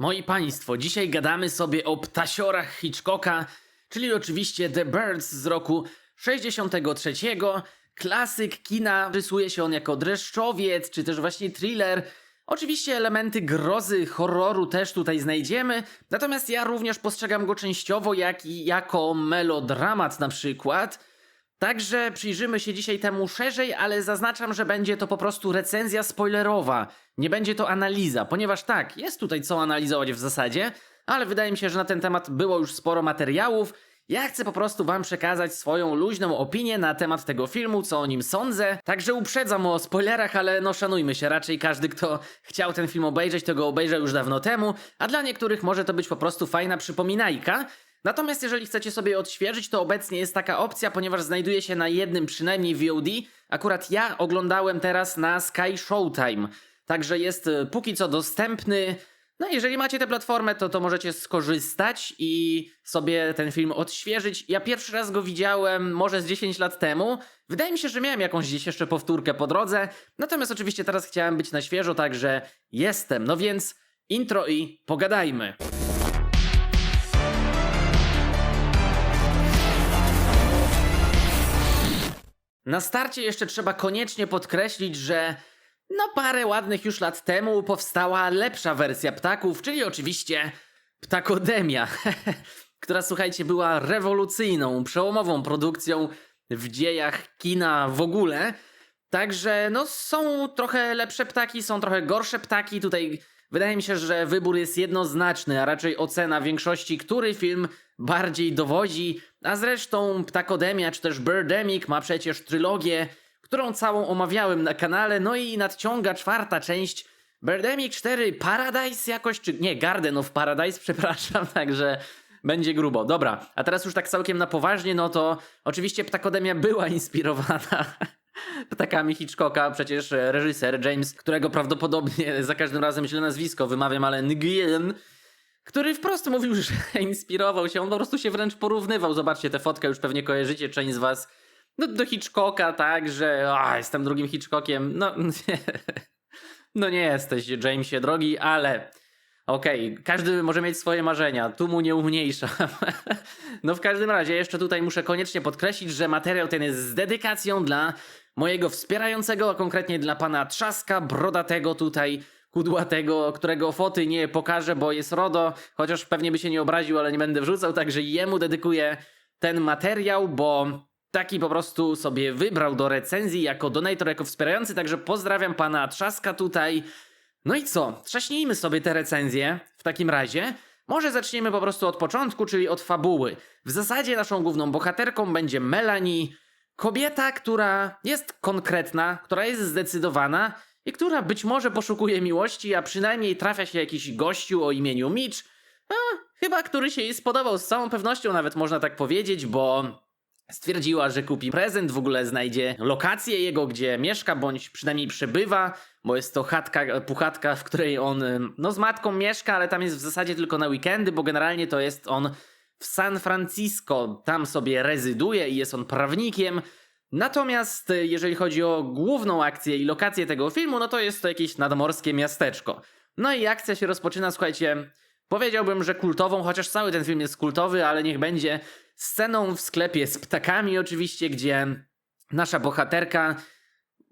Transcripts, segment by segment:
Moi państwo, dzisiaj gadamy sobie o ptasiorach Hitchcocka, czyli oczywiście The Birds z roku 63. Klasyk kina, rysuje się on jako dreszczowiec, czy też właśnie thriller. Oczywiście elementy grozy, horroru też tutaj znajdziemy, natomiast ja również postrzegam go częściowo jak, jako melodramat na przykład. Także przyjrzymy się dzisiaj temu szerzej, ale zaznaczam, że będzie to po prostu recenzja spoilerowa. Nie będzie to analiza, ponieważ tak, jest tutaj co analizować w zasadzie, ale wydaje mi się, że na ten temat było już sporo materiałów. Ja chcę po prostu wam przekazać swoją luźną opinię na temat tego filmu, co o nim sądzę. Także uprzedzam o spoilerach, ale no szanujmy się, raczej każdy, kto chciał ten film obejrzeć, to go obejrzał już dawno temu, a dla niektórych może to być po prostu fajna przypominajka. Natomiast jeżeli chcecie sobie odświeżyć, to obecnie jest taka opcja, ponieważ znajduje się na jednym przynajmniej VOD. Akurat ja oglądałem teraz na Sky Showtime. Także jest e, póki co dostępny. No jeżeli macie tę platformę, to, to możecie skorzystać i sobie ten film odświeżyć. Ja pierwszy raz go widziałem może z 10 lat temu. Wydaje mi się, że miałem jakąś gdzieś jeszcze powtórkę po drodze. Natomiast oczywiście teraz chciałem być na świeżo, także jestem. No więc intro i pogadajmy. Na starcie jeszcze trzeba koniecznie podkreślić, że no parę ładnych już lat temu powstała lepsza wersja ptaków, czyli oczywiście Ptakodemia, która słuchajcie była rewolucyjną, przełomową produkcją w dziejach kina w ogóle. Także no są trochę lepsze ptaki, są trochę gorsze ptaki. Tutaj wydaje mi się, że wybór jest jednoznaczny, a raczej ocena większości, który film bardziej dowodzi. A zresztą Ptakodemia czy też Birdemic ma przecież trylogię, którą całą omawiałem na kanale, no i nadciąga czwarta część. Birdemic 4 Paradise jakoś, czy nie, Garden of Paradise, przepraszam, także będzie grubo. Dobra, a teraz już tak całkiem na poważnie, no to oczywiście Ptakodemia była inspirowana ptakami Hitchcocka, przecież reżyser James, którego prawdopodobnie za każdym razem źle nazwisko wymawiam, ale Nguyen, który wprost mówił, że inspirował się, on po prostu się wręcz porównywał. Zobaczcie tę fotkę, już pewnie kojarzycie część z was no, do Hitchcocka, tak, że a, jestem drugim Hitchcockiem. No, nie, no nie jesteś, Jamesie drogi, ale okej, każdy może mieć swoje marzenia, tu mu nie umniejszam. no w każdym razie, jeszcze tutaj muszę koniecznie podkreślić, że materiał ten jest z dedykacją dla mojego wspierającego, a konkretnie dla pana Trzaska, brodatego tutaj, kudłatego, którego foty nie pokażę, bo jest RODO, chociaż pewnie by się nie obraził, ale nie będę wrzucał, także jemu dedykuję ten materiał, bo taki po prostu sobie wybrał do recenzji jako donator, jako wspierający, także pozdrawiam pana Trzaska tutaj. No i co? Trzaśnijmy sobie te recenzje w takim razie. Może zaczniemy po prostu od początku, czyli od fabuły. W zasadzie naszą główną bohaterką będzie Melanie, kobieta, która jest konkretna, która jest zdecydowana i która być może poszukuje miłości, a przynajmniej trafia się jakiś gościu o imieniu Mitch, a, chyba który się jej spodobał z całą pewnością, nawet można tak powiedzieć, bo Stwierdziła, że kupi prezent, w ogóle znajdzie lokację jego, gdzie mieszka, bądź przynajmniej przebywa, bo jest to chatka, puchatka, w której on no, z matką mieszka, ale tam jest w zasadzie tylko na weekendy, bo generalnie to jest on w San Francisco, tam sobie rezyduje i jest on prawnikiem. Natomiast y, jeżeli chodzi o główną akcję i lokację tego filmu, no to jest to jakieś nadmorskie miasteczko. No i akcja się rozpoczyna, słuchajcie, powiedziałbym, że kultową, chociaż cały ten film jest kultowy, ale niech będzie sceną w sklepie z ptakami oczywiście, gdzie nasza bohaterka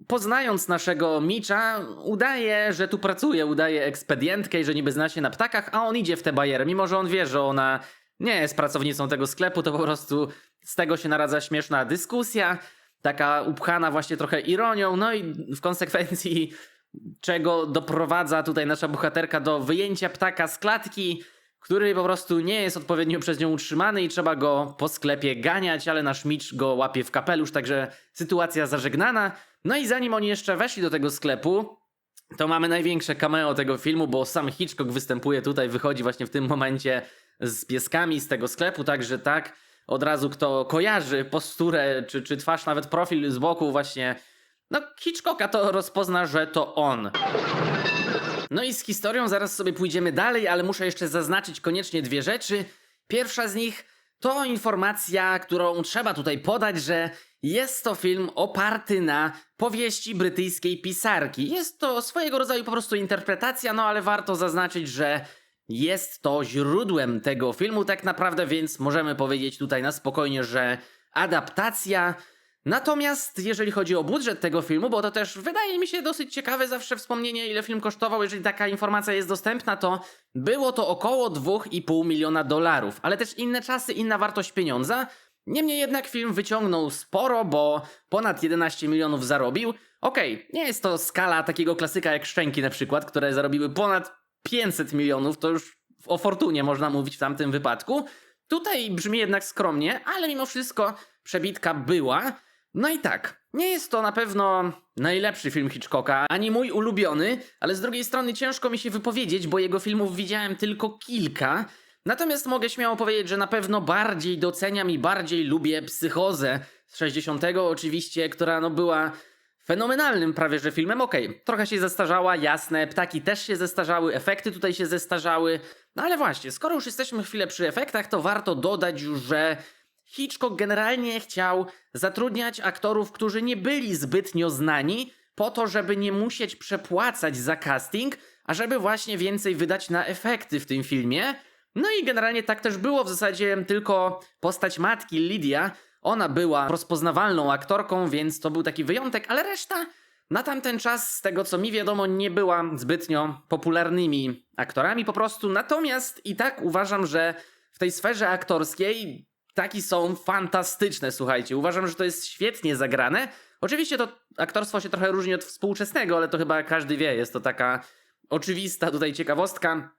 poznając naszego Micza, udaje, że tu pracuje, udaje ekspedientkę i że niby zna się na ptakach, a on idzie w tę bajerę, mimo że on wie, że ona nie jest pracownicą tego sklepu, to po prostu z tego się naradza śmieszna dyskusja, taka upchana właśnie trochę ironią, no i w konsekwencji czego doprowadza tutaj nasza bohaterka do wyjęcia ptaka z klatki, który po prostu nie jest odpowiednio przez nią utrzymany i trzeba go po sklepie ganiać, ale nasz Mitch go łapie w kapelusz, także sytuacja zażegnana. No i zanim oni jeszcze weszli do tego sklepu, to mamy największe cameo tego filmu, bo sam Hitchcock występuje tutaj, wychodzi właśnie w tym momencie z pieskami z tego sklepu, także tak, od razu kto kojarzy posturę, czy, czy twarz, nawet profil z boku właśnie, no Hitchcocka to rozpozna, że to on. No i z historią zaraz sobie pójdziemy dalej, ale muszę jeszcze zaznaczyć koniecznie dwie rzeczy. Pierwsza z nich to informacja, którą trzeba tutaj podać, że jest to film oparty na powieści brytyjskiej pisarki. Jest to swojego rodzaju po prostu interpretacja, no ale warto zaznaczyć, że jest to źródłem tego filmu tak naprawdę, więc możemy powiedzieć tutaj na spokojnie, że adaptacja. Natomiast jeżeli chodzi o budżet tego filmu, bo to też wydaje mi się dosyć ciekawe zawsze wspomnienie, ile film kosztował, jeżeli taka informacja jest dostępna, to było to około 2,5 miliona dolarów, ale też inne czasy, inna wartość pieniądza. Niemniej jednak film wyciągnął sporo, bo ponad 11 milionów zarobił. Okej, nie jest to skala takiego klasyka jak Szczęki na przykład, które zarobiły ponad 500 milionów, to już o fortunie można mówić w tamtym wypadku. Tutaj brzmi jednak skromnie, ale mimo wszystko przebitka była. No i tak, nie jest to na pewno najlepszy film Hitchcocka, ani mój ulubiony, ale z drugiej strony ciężko mi się wypowiedzieć, bo jego filmów widziałem tylko kilka. Natomiast mogę śmiało powiedzieć, że na pewno bardziej doceniam i bardziej lubię Psychozę z 60 oczywiście, która no była fenomenalnym prawie że filmem. Okej, trochę się zestarzała, jasne, ptaki też się zestarzały, efekty tutaj się zestarzały. No ale właśnie, skoro już jesteśmy chwilę przy efektach, to warto dodać że Hitchcock generalnie chciał zatrudniać aktorów, którzy nie byli zbytnio znani, po to, żeby nie musieć przepłacać za casting, a żeby właśnie więcej wydać na efekty w tym filmie. No i generalnie tak też było w zasadzie tylko postać matki Lydia. Ona była rozpoznawalną aktorką, więc to był taki wyjątek, ale reszta na tamten czas, z tego co mi wiadomo, nie była zbytnio popularnymi aktorami po prostu. Natomiast i tak uważam, że w tej sferze aktorskiej taki są fantastyczne, słuchajcie. Uważam, że to jest świetnie zagrane. Oczywiście to aktorstwo się trochę różni od współczesnego, ale to chyba każdy wie. Jest to taka oczywista tutaj ciekawostka.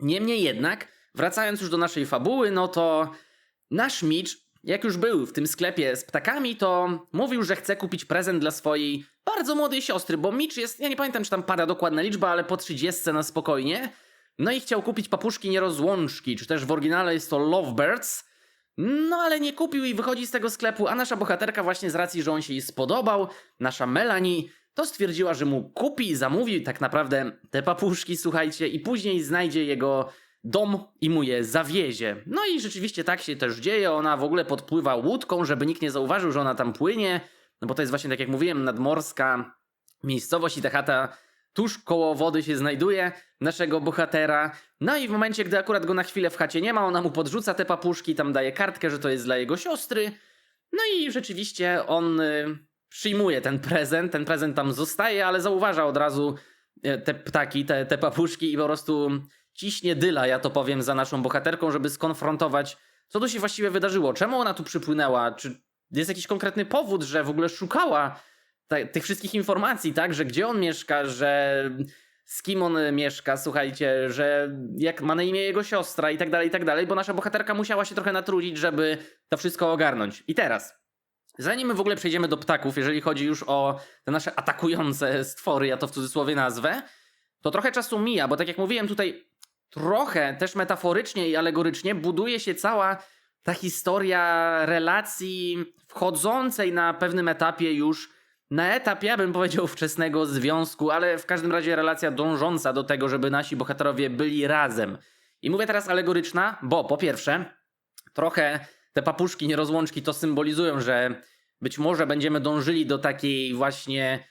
Niemniej jednak, wracając już do naszej fabuły, no to nasz Mitch, jak już był w tym sklepie z ptakami, to mówił, że chce kupić prezent dla swojej bardzo młodej siostry, bo Mitch jest, ja nie pamiętam czy tam pada dokładna liczba, ale po 30 na spokojnie. No i chciał kupić papuszki nierozłączki, czy też w oryginale jest to Lovebirds. No ale nie kupił i wychodzi z tego sklepu, a nasza bohaterka właśnie z racji, że on się jej spodobał, nasza Melanie, to stwierdziła, że mu kupi zamówi tak naprawdę te papuszki, słuchajcie, i później znajdzie jego dom i mu je zawiezie. No i rzeczywiście tak się też dzieje, ona w ogóle podpływa łódką, żeby nikt nie zauważył, że ona tam płynie, no bo to jest właśnie, tak jak mówiłem, nadmorska miejscowość i ta chata tuż koło wody się znajduje naszego bohatera. No i w momencie, gdy akurat go na chwilę w chacie nie ma, ona mu podrzuca te papuszki, tam daje kartkę, że to jest dla jego siostry. No i rzeczywiście on y, przyjmuje ten prezent, ten prezent tam zostaje, ale zauważa od razu y, te ptaki, te, te papuszki i po prostu ciśnie dyla, ja to powiem, za naszą bohaterką, żeby skonfrontować, co tu się właściwie wydarzyło, czemu ona tu przypłynęła, czy jest jakiś konkretny powód, że w ogóle szukała tych wszystkich informacji, tak, że gdzie on mieszka, że z kim on mieszka, słuchajcie, że jak ma na imię jego siostra i tak dalej, i tak dalej, bo nasza bohaterka musiała się trochę natrudzić, żeby to wszystko ogarnąć. I teraz, zanim w ogóle przejdziemy do ptaków, jeżeli chodzi już o te nasze atakujące stwory, ja to w cudzysłowie nazwę, to trochę czasu mija, bo tak jak mówiłem tutaj, trochę też metaforycznie i alegorycznie buduje się cała ta historia relacji wchodzącej na pewnym etapie już na etap, ja bym powiedział, wczesnego związku, ale w każdym razie relacja dążąca do tego, żeby nasi bohaterowie byli razem. I mówię teraz alegoryczna, bo po pierwsze, trochę te papuszki, nierozłączki to symbolizują, że być może będziemy dążyli do takiej właśnie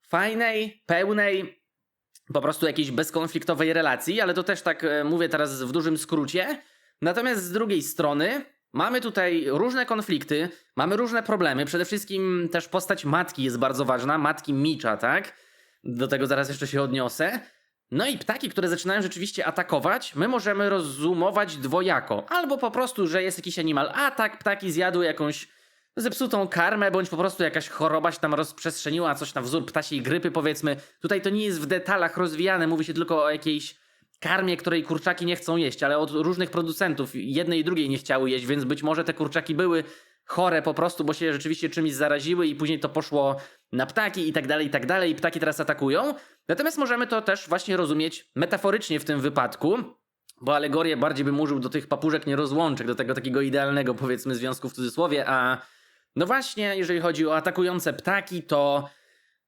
fajnej, pełnej, po prostu jakiejś bezkonfliktowej relacji, ale to też tak e, mówię teraz w dużym skrócie. Natomiast z drugiej strony, Mamy tutaj różne konflikty, mamy różne problemy. Przede wszystkim też postać matki jest bardzo ważna, matki Micza, tak? Do tego zaraz jeszcze się odniosę. No i ptaki, które zaczynają rzeczywiście atakować, my możemy rozumować dwojako. Albo po prostu, że jest jakiś animal atak, ptaki zjadły jakąś zepsutą karmę, bądź po prostu jakaś choroba się tam rozprzestrzeniła, coś na wzór ptasiej grypy powiedzmy. Tutaj to nie jest w detalach rozwijane, mówi się tylko o jakiejś karmie, której kurczaki nie chcą jeść, ale od różnych producentów jednej i drugiej nie chciały jeść, więc być może te kurczaki były chore po prostu, bo się rzeczywiście czymś zaraziły i później to poszło na ptaki i tak dalej, i tak dalej, i ptaki teraz atakują. Natomiast możemy to też właśnie rozumieć metaforycznie w tym wypadku, bo alegorię bardziej bym użył do tych papużek nierozłączek, do tego takiego idealnego powiedzmy związku w cudzysłowie, a no właśnie, jeżeli chodzi o atakujące ptaki, to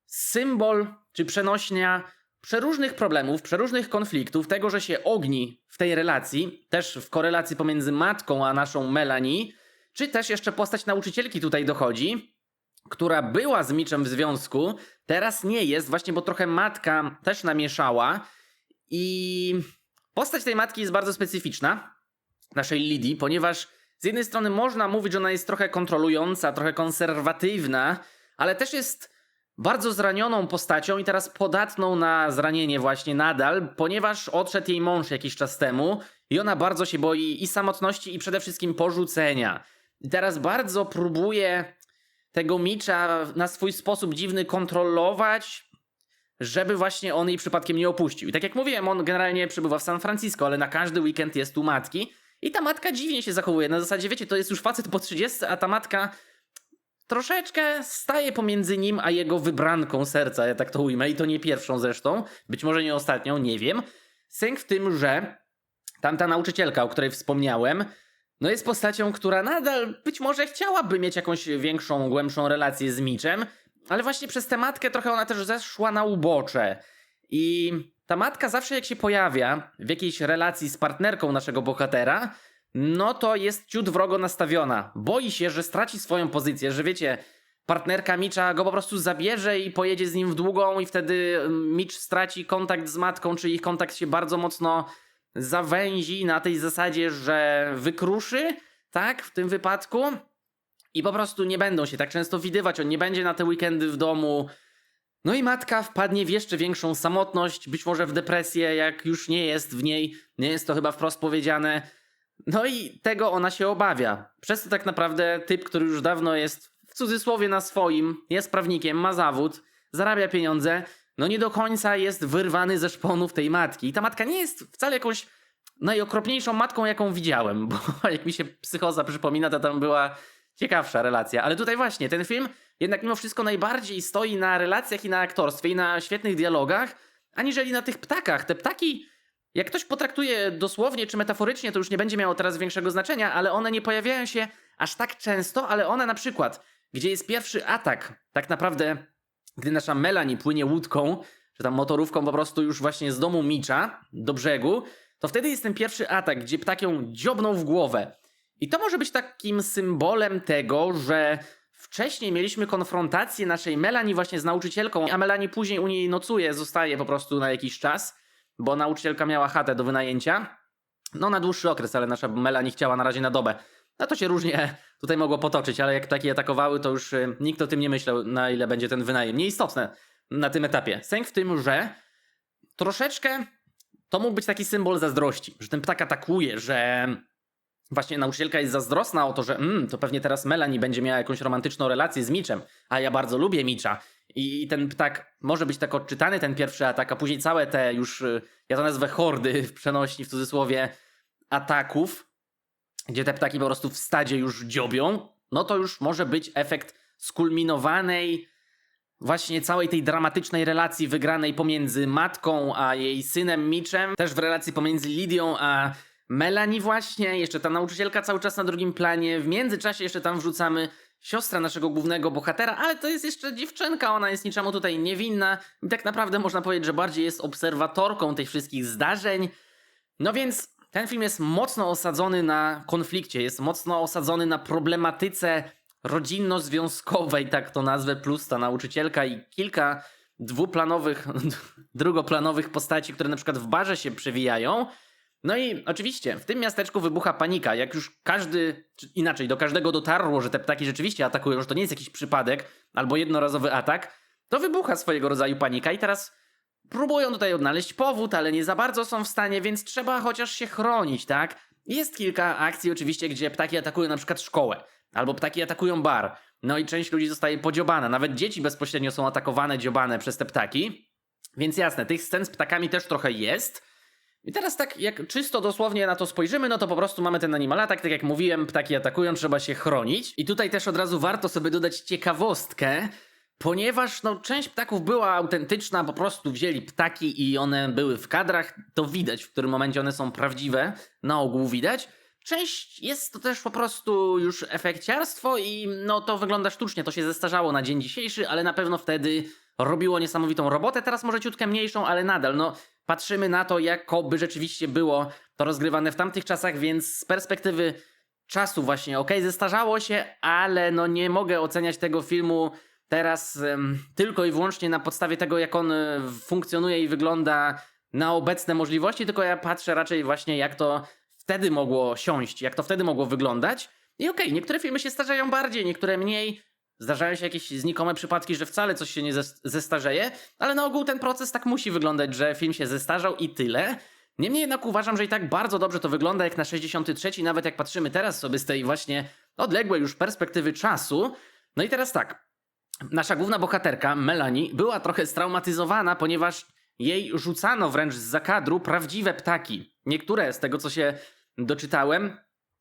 symbol czy przenośnia przeróżnych problemów, przeróżnych konfliktów, tego, że się ogni w tej relacji, też w korelacji pomiędzy matką a naszą Melanie, czy też jeszcze postać nauczycielki tutaj dochodzi, która była z Miczem w związku, teraz nie jest, właśnie bo trochę matka też namieszała. I Postać tej matki jest bardzo specyficzna, naszej Lidii, ponieważ z jednej strony można mówić, że ona jest trochę kontrolująca, trochę konserwatywna, ale też jest bardzo zranioną postacią i teraz podatną na zranienie właśnie nadal, ponieważ odszedł jej mąż jakiś czas temu i ona bardzo się boi i samotności i przede wszystkim porzucenia. I teraz bardzo próbuje tego Micza na swój sposób dziwny kontrolować, żeby właśnie on jej przypadkiem nie opuścił. I tak jak mówiłem, on generalnie przebywa w San Francisco, ale na każdy weekend jest u matki i ta matka dziwnie się zachowuje. Na zasadzie, wiecie, to jest już facet po 30, a ta matka troszeczkę staje pomiędzy nim a jego wybranką serca, ja tak to ujmę, i to nie pierwszą zresztą, być może nie ostatnią, nie wiem. Sęk w tym, że tamta nauczycielka, o której wspomniałem, no jest postacią, która nadal być może chciałaby mieć jakąś większą, głębszą relację z Miczem, ale właśnie przez tę matkę trochę ona też zeszła na ubocze. I ta matka zawsze jak się pojawia w jakiejś relacji z partnerką naszego bohatera, no to jest ciut wrogo nastawiona. Boi się, że straci swoją pozycję, że wiecie, partnerka Micza go po prostu zabierze i pojedzie z nim w długą i wtedy Micz straci kontakt z matką, czy ich kontakt się bardzo mocno zawęzi na tej zasadzie, że wykruszy, tak, w tym wypadku. I po prostu nie będą się tak często widywać, on nie będzie na te weekendy w domu. No i matka wpadnie w jeszcze większą samotność, być może w depresję, jak już nie jest w niej, nie jest to chyba wprost powiedziane. No i tego ona się obawia. Przez to tak naprawdę typ, który już dawno jest w cudzysłowie na swoim, jest prawnikiem, ma zawód, zarabia pieniądze, no nie do końca jest wyrwany ze szponów tej matki. I ta matka nie jest wcale jakąś najokropniejszą matką, jaką widziałem, bo jak mi się psychoza przypomina, to tam była ciekawsza relacja. Ale tutaj właśnie, ten film jednak mimo wszystko najbardziej stoi na relacjach i na aktorstwie i na świetnych dialogach, aniżeli na tych ptakach. Te ptaki, jak ktoś potraktuje dosłownie czy metaforycznie, to już nie będzie miało teraz większego znaczenia, ale one nie pojawiają się aż tak często, ale one na przykład, gdzie jest pierwszy atak, tak naprawdę, gdy nasza Melanie płynie łódką, czy tam motorówką po prostu już właśnie z domu Micza do brzegu, to wtedy jest ten pierwszy atak, gdzie ptak ją dziobnął w głowę. I to może być takim symbolem tego, że wcześniej mieliśmy konfrontację naszej Melanie właśnie z nauczycielką, a Melanie później u niej nocuje, zostaje po prostu na jakiś czas, bo nauczycielka miała chatę do wynajęcia. No na dłuższy okres, ale nasza Melanie chciała na razie na dobę. No to się różnie tutaj mogło potoczyć, ale jak takie atakowały, to już y, nikt o tym nie myślał, na ile będzie ten wynajem. Nieistotne na tym etapie. Sęk w tym, że troszeczkę to mógł być taki symbol zazdrości, że ten ptak atakuje, że właśnie nauczycielka jest zazdrosna o to, że mm, to pewnie teraz Melanie będzie miała jakąś romantyczną relację z Miczem, a ja bardzo lubię Micza. I ten ptak może być tak odczytany, ten pierwszy atak, a później całe te już, y, ja to nazwę hordy w przenośni, w cudzysłowie, ataków, gdzie te ptaki po prostu w stadzie już dziobią, no to już może być efekt skulminowanej właśnie całej tej dramatycznej relacji wygranej pomiędzy matką a jej synem Mitchem, też w relacji pomiędzy Lidią a Melanie właśnie, jeszcze ta nauczycielka cały czas na drugim planie, w międzyczasie jeszcze tam wrzucamy siostra naszego głównego bohatera, ale to jest jeszcze dziewczynka, ona jest niczemu tutaj niewinna i tak naprawdę można powiedzieć, że bardziej jest obserwatorką tych wszystkich zdarzeń. No więc ten film jest mocno osadzony na konflikcie, jest mocno osadzony na problematyce rodzinno-związkowej, tak to nazwę, plus ta nauczycielka i kilka dwuplanowych, drugoplanowych postaci, które na przykład w barze się przewijają. No i oczywiście w tym miasteczku wybucha panika. Jak już każdy, czy inaczej, do każdego dotarło, że te ptaki rzeczywiście atakują, że to nie jest jakiś przypadek albo jednorazowy atak, to wybucha swojego rodzaju panika i teraz próbują tutaj odnaleźć powód, ale nie za bardzo są w stanie, więc trzeba chociaż się chronić, tak? Jest kilka akcji oczywiście, gdzie ptaki atakują na przykład szkołę, albo ptaki atakują bar. No i część ludzi zostaje podziobana. Nawet dzieci bezpośrednio są atakowane, dziobane przez te ptaki. Więc jasne, tych scen z ptakami też trochę jest. I teraz tak, jak czysto dosłownie na to spojrzymy, no to po prostu mamy ten animal atak, tak jak mówiłem, ptaki atakują, trzeba się chronić. I tutaj też od razu warto sobie dodać ciekawostkę, ponieważ no, część ptaków była autentyczna, po prostu wzięli ptaki i one były w kadrach, to widać, w którym momencie one są prawdziwe, na ogół widać. Część jest to też po prostu już efekciarstwo i no to wygląda sztucznie, to się zestarzało na dzień dzisiejszy, ale na pewno wtedy robiło niesamowitą robotę, teraz może ciutkę mniejszą, ale nadal, no patrzymy na to, jakoby rzeczywiście było to rozgrywane w tamtych czasach, więc z perspektywy czasu właśnie, okej, okay, zestarzało się, ale no nie mogę oceniać tego filmu teraz um, tylko i wyłącznie na podstawie tego, jak on funkcjonuje i wygląda na obecne możliwości, tylko ja patrzę raczej właśnie jak to wtedy mogło siąść, jak to wtedy mogło wyglądać. I okej, niektóre filmy się starzeją bardziej, niektóre mniej. Zdarzają się jakieś znikome przypadki, że wcale coś się nie zes- zestarzeje, ale na ogół ten proces tak musi wyglądać, że film się zestarzał i tyle. Niemniej jednak uważam, że i tak bardzo dobrze to wygląda jak na 63, nawet jak patrzymy teraz sobie z tej właśnie odległej już perspektywy czasu. No i teraz tak, nasza główna bohaterka, Melanie, była trochę straumatyzowana, ponieważ jej rzucano wręcz z zakadru prawdziwe ptaki. Niektóre z tego, co się doczytałem,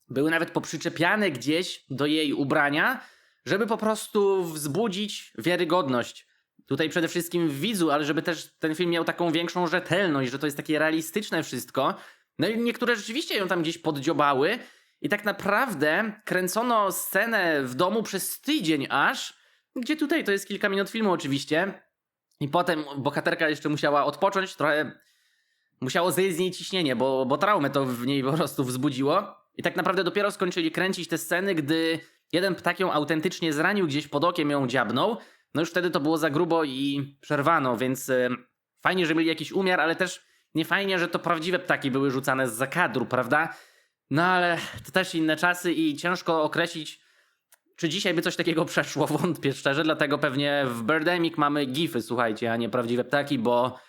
były nawet poprzyczepiane gdzieś do jej ubrania, żeby po prostu wzbudzić wiarygodność. Tutaj przede wszystkim w widzu, ale żeby też ten film miał taką większą rzetelność, że to jest takie realistyczne wszystko. No i niektóre rzeczywiście ją tam gdzieś poddziobały i tak naprawdę kręcono scenę w domu przez tydzień aż, gdzie tutaj to jest kilka minut filmu oczywiście. I potem bohaterka jeszcze musiała odpocząć, trochę musiało zejść z niej ciśnienie, bo, bo traumę to w niej po prostu wzbudziło. I tak naprawdę dopiero skończyli kręcić te sceny, gdy jeden ptak ją autentycznie zranił, gdzieś pod okiem ją dziabnął. No już wtedy to było za grubo i przerwano, więc y, fajnie, że mieli jakiś umiar, ale też nie fajnie, że to prawdziwe ptaki były rzucane z zakadru, prawda? No ale to też inne czasy i ciężko określić, czy dzisiaj by coś takiego przeszło, wątpię szczerze, dlatego pewnie w Birdemic mamy gify, słuchajcie, a nie prawdziwe ptaki, bo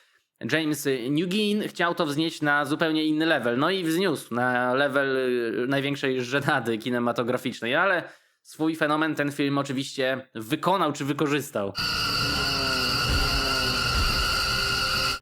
James Newgin chciał to wznieść na zupełnie inny level, no i wzniósł na level y, największej żenady kinematograficznej, ale swój fenomen ten film oczywiście wykonał czy wykorzystał.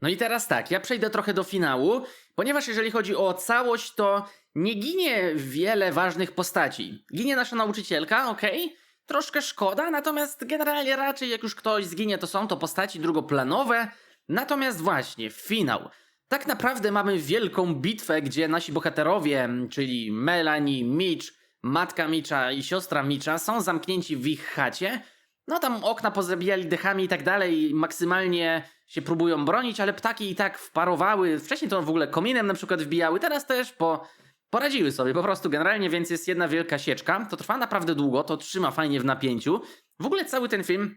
No i teraz tak, ja przejdę trochę do finału, ponieważ jeżeli chodzi o całość, to nie ginie wiele ważnych postaci. Ginie nasza nauczycielka, okej, troszkę szkoda, natomiast generalnie raczej jak już ktoś zginie, to są to postaci drugoplanowe. Natomiast właśnie, finał. Tak naprawdę mamy wielką bitwę, gdzie nasi bohaterowie, czyli Melanie, Mitch, matka Mitcha i siostra Mitcha są zamknięci w ich chacie. No tam okna pozabijali dechami i tak dalej, maksymalnie się próbują bronić, ale ptaki i tak wparowały. Wcześniej to w ogóle kominem na przykład wbijały, teraz też po, poradziły sobie po prostu generalnie, więc jest jedna wielka sieczka. To trwa naprawdę długo, to trzyma fajnie w napięciu. W ogóle cały ten film,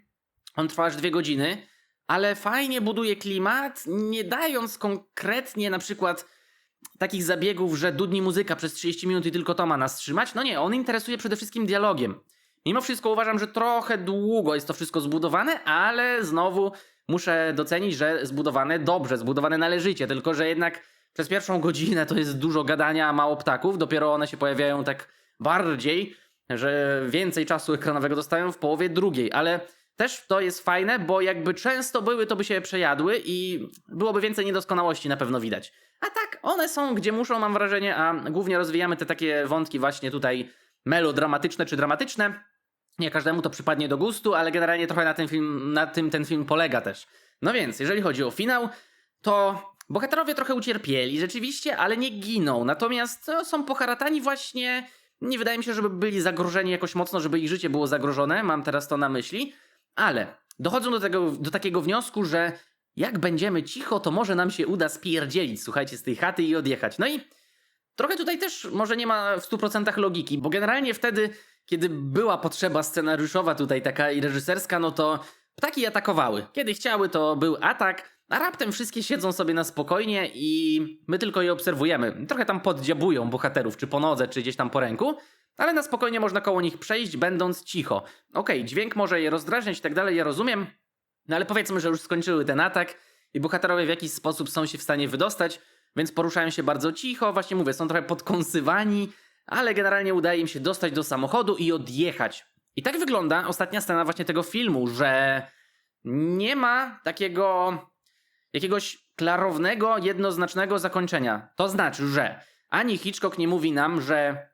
on trwa aż dwie godziny, ale fajnie buduje klimat, nie dając konkretnie na przykład takich zabiegów, że dudni muzyka przez 30 minut i tylko to ma nas trzymać. No nie, on interesuje przede wszystkim dialogiem. Mimo wszystko uważam, że trochę długo jest to wszystko zbudowane, ale znowu muszę docenić, że zbudowane dobrze, zbudowane należycie, tylko że jednak przez pierwszą godzinę to jest dużo gadania, mało ptaków, dopiero one się pojawiają tak bardziej, że więcej czasu ekranowego dostają w połowie drugiej, ale też to jest fajne, bo jakby często były, to by się przejadły i byłoby więcej niedoskonałości na pewno widać. A tak, one są gdzie muszą, mam wrażenie, a głównie rozwijamy te takie wątki właśnie tutaj melodramatyczne czy dramatyczne. Nie każdemu to przypadnie do gustu, ale generalnie trochę na tym, film, na tym ten film polega też. No więc, jeżeli chodzi o finał, to bohaterowie trochę ucierpieli, rzeczywiście, ale nie giną. Natomiast no, są poharatani właśnie. Nie wydaje mi się, żeby byli zagrożeni jakoś mocno, żeby ich życie było zagrożone. Mam teraz to na myśli. Ale dochodzą do, tego, do takiego wniosku, że jak będziemy cicho, to może nam się uda spierdzielić, słuchajcie, z tej chaty i odjechać. No i trochę tutaj też może nie ma w 100% logiki, bo generalnie wtedy, kiedy była potrzeba scenariuszowa tutaj taka i reżyserska, no to ptaki atakowały. Kiedy chciały, to był atak, a raptem wszystkie siedzą sobie na spokojnie i my tylko je obserwujemy. Trochę tam poddziabują bohaterów, czy po nodze, czy gdzieś tam po ręku, ale na spokojnie można koło nich przejść, będąc cicho. Okej, dźwięk może je rozdrażniać i tak dalej, ja rozumiem, no ale powiedzmy, że już skończyły ten atak i bohaterowie w jakiś sposób są się w stanie wydostać, więc poruszają się bardzo cicho, właśnie mówię, są trochę podkąsywani, ale generalnie udaje im się dostać do samochodu i odjechać. I tak wygląda ostatnia scena właśnie tego filmu, że nie ma takiego jakiegoś klarownego, jednoznacznego zakończenia. To znaczy, że ani Hitchcock nie mówi nam, że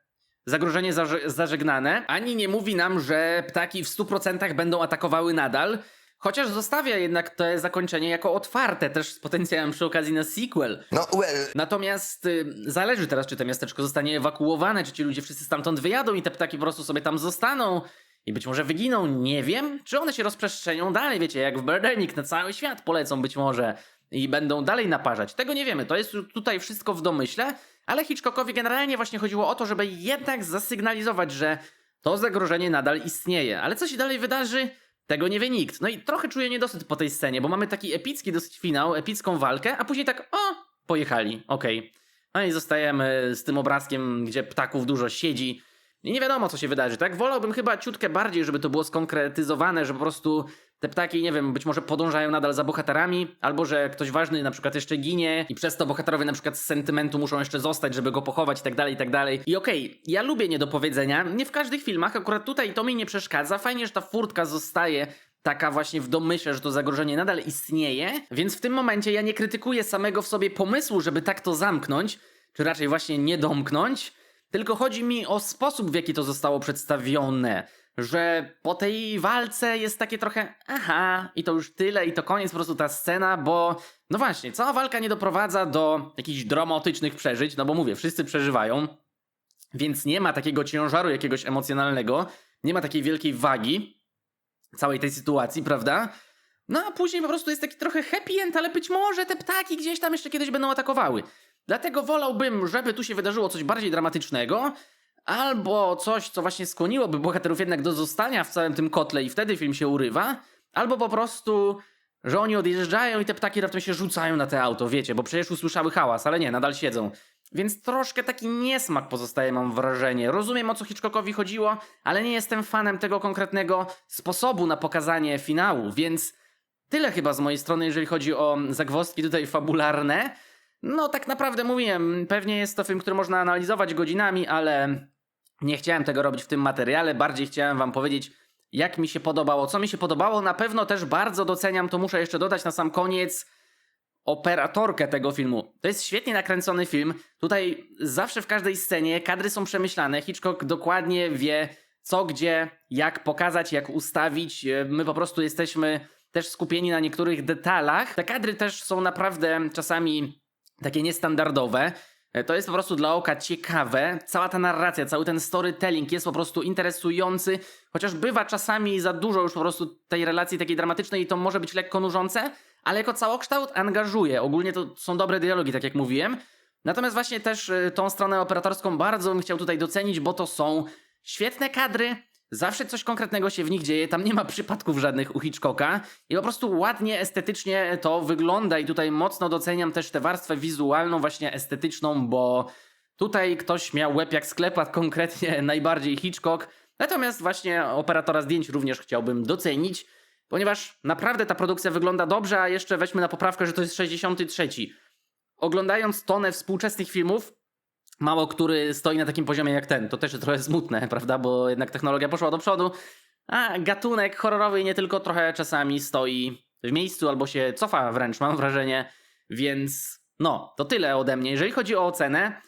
zagrożenie zaże- zażegnane, ani nie mówi nam, że ptaki w 100% będą atakowały nadal, chociaż zostawia jednak to zakończenie jako otwarte, też z potencjałem przy okazji na sequel. No, well, Natomiast y, zależy teraz, czy to miasteczko zostanie ewakuowane, czy ci ludzie wszyscy stamtąd wyjadą i te ptaki po prostu sobie tam zostaną i być może wyginą, nie wiem. Czy one się rozprzestrzenią dalej, wiecie, jak w Birdemic, na cały świat polecą być może i będą dalej naparzać. Tego nie wiemy, to jest tutaj wszystko w domyśle, ale Hitchcockowi generalnie właśnie chodziło o to, żeby jednak zasygnalizować, że to zagrożenie nadal istnieje. Ale co się dalej wydarzy, tego nie wie nikt. No i trochę czuję niedosyt po tej scenie, bo mamy taki epicki dosyć finał, epicką walkę, a później tak, o, pojechali, okej. No i zostajemy z tym obrazkiem, gdzie ptaków dużo siedzi. I nie wiadomo, co się wydarzy, tak? Wolałbym chyba ciutkę bardziej, żeby to było skonkretyzowane, że po prostu te ptaki, nie wiem, być może podążają nadal za bohaterami, albo że ktoś ważny na przykład jeszcze ginie i przez to bohaterowie na przykład z sentymentu muszą jeszcze zostać, żeby go pochować i tak dalej, i tak dalej. I okej, ja lubię niedopowiedzenia, nie w każdych filmach, akurat tutaj to mi nie przeszkadza, fajnie, że ta furtka zostaje taka właśnie w domyśle, że to zagrożenie nadal istnieje, więc w tym momencie ja nie krytykuję samego w sobie pomysłu, żeby tak to zamknąć, czy raczej właśnie nie domknąć, tylko chodzi mi o sposób, w jaki to zostało przedstawione. Że po tej walce jest takie trochę, aha, i to już tyle, i to koniec po prostu ta scena, bo no właśnie, cała walka nie doprowadza do jakichś dramatycznych przeżyć, no bo mówię, wszyscy przeżywają, więc nie ma takiego ciężaru jakiegoś emocjonalnego, nie ma takiej wielkiej wagi całej tej sytuacji, prawda? No a później po prostu jest taki trochę happy end, ale być może te ptaki gdzieś tam jeszcze kiedyś będą atakowały. Dlatego wolałbym, żeby tu się wydarzyło coś bardziej dramatycznego, albo coś, co właśnie skłoniłoby bohaterów jednak do zostania w całym tym kotle i wtedy film się urywa, albo po prostu, że oni odjeżdżają i te ptaki raptem się rzucają na te auto, wiecie, bo przecież usłyszały hałas, ale nie, nadal siedzą. Więc troszkę taki niesmak pozostaje, mam wrażenie. Rozumiem o co Hitchcockowi chodziło, ale nie jestem fanem tego konkretnego sposobu na pokazanie finału, więc tyle chyba z mojej strony, jeżeli chodzi o zagwozdki tutaj fabularne. No, tak naprawdę mówiłem, pewnie jest to film, który można analizować godzinami, ale nie chciałem tego robić w tym materiale. Bardziej chciałem Wam powiedzieć, jak mi się podobało, co mi się podobało. Na pewno też bardzo doceniam, to muszę jeszcze dodać na sam koniec, operatorkę tego filmu. To jest świetnie nakręcony film. Tutaj zawsze w każdej scenie kadry są przemyślane. Hitchcock dokładnie wie, co, gdzie, jak pokazać, jak ustawić. My po prostu jesteśmy też skupieni na niektórych detalach. Te kadry też są naprawdę czasami takie niestandardowe. E, To jest po prostu dla oka ciekawe. Cała ta narracja, cały ten storytelling jest po prostu interesujący, chociaż bywa czasami za dużo już po prostu tej relacji takiej dramatycznej i to może być lekko nużące, ale jako całokształt angażuje. Ogólnie to są dobre dialogi, tak jak mówiłem. Natomiast właśnie też y, tą stronę operatorską bardzo bym chciał tutaj docenić, bo to są świetne kadry, zawsze coś konkretnego się w nich dzieje, tam nie ma przypadków żadnych u Hitchcocka i po prostu ładnie, estetycznie to wygląda i tutaj mocno doceniam też tę warstwę wizualną, właśnie estetyczną, bo tutaj ktoś miał łeb jak sklepa, konkretnie najbardziej Hitchcock, natomiast właśnie operatora zdjęć również chciałbym docenić, ponieważ naprawdę ta produkcja wygląda dobrze, a jeszcze weźmy na poprawkę, że to jest 63. Oglądając tonę współczesnych filmów, mało który stoi na takim poziomie jak ten. To też jest trochę smutne, prawda? Bo jednak technologia poszła do przodu, a gatunek horrorowy nie tylko trochę czasami stoi w miejscu albo się cofa wręcz, mam wrażenie. Więc no, to tyle ode mnie. Jeżeli chodzi o ocenę,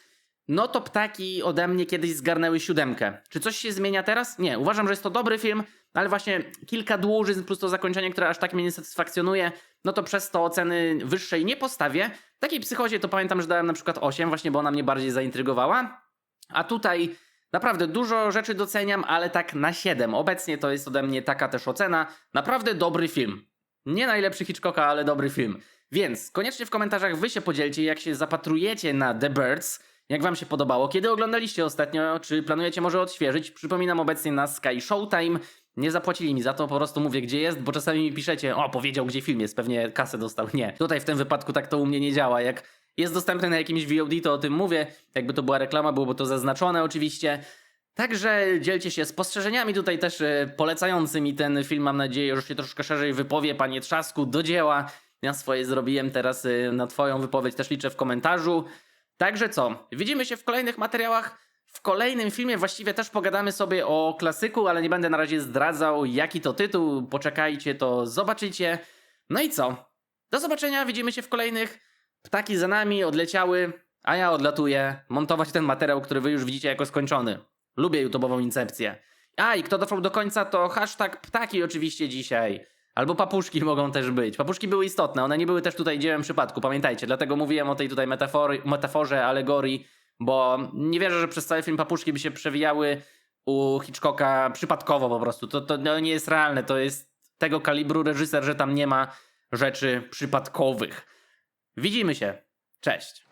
no to ptaki ode mnie kiedyś zgarnęły siódemkę. Czy coś się zmienia teraz? Nie. Uważam, że jest to dobry film, ale właśnie kilka dłużyzn plus to zakończenie, które aż tak mnie nie satysfakcjonuje, no to przez to oceny wyższej nie postawię. Takiej psychozie to pamiętam, że dałem na przykład 8, właśnie bo ona mnie bardziej zaintrygowała. A tutaj naprawdę dużo rzeczy doceniam, ale tak na 7. Obecnie to jest ode mnie taka też ocena. Naprawdę dobry film. Nie najlepszy Hitchcocka, ale dobry film. Więc koniecznie w komentarzach wy się podzielcie, jak się zapatrujecie na The Birds, jak wam się podobało, kiedy oglądaliście ostatnio, czy planujecie może odświeżyć. Przypominam obecnie na Sky Showtime. Nie zapłacili mi za to, po prostu mówię gdzie jest, bo czasami mi piszecie, o powiedział gdzie film jest, pewnie kasę dostał. Nie, tutaj w tym wypadku tak to u mnie nie działa. Jak jest dostępny na jakimś VOD, to o tym mówię. Jakby to była reklama, byłoby to zaznaczone oczywiście. Także dzielcie się spostrzeżeniami tutaj też e, polecającymi ten film. Mam nadzieję, że się troszkę szerzej wypowie. Panie Trzasku, do dzieła. Ja swoje zrobiłem teraz e, na twoją wypowiedź też liczę w komentarzu. Także co? Widzimy się w kolejnych materiałach. W kolejnym filmie właściwie też pogadamy sobie o klasyku, ale nie będę na razie zdradzał jaki to tytuł. Poczekajcie, to zobaczycie. No i co? Do zobaczenia, widzimy się w kolejnych. Ptaki za nami odleciały, a ja odlatuję montować ten materiał, który wy już widzicie jako skończony. Lubię YouTube'ową incepcję. A i kto dotrwał do końca, to hashtag ptaki oczywiście dzisiaj. Albo papuszki mogą też być. Papuszki były istotne, one nie były też tutaj dziełem przypadku, pamiętajcie. Dlatego mówiłem o tej tutaj metafory, metaforze, alegorii, bo nie wierzę, że przez cały film papuszki by się przewijały u Hitchcocka przypadkowo po prostu. To, to nie jest realne, to jest tego kalibru reżyser, że tam nie ma rzeczy przypadkowych. Widzimy się. Cześć.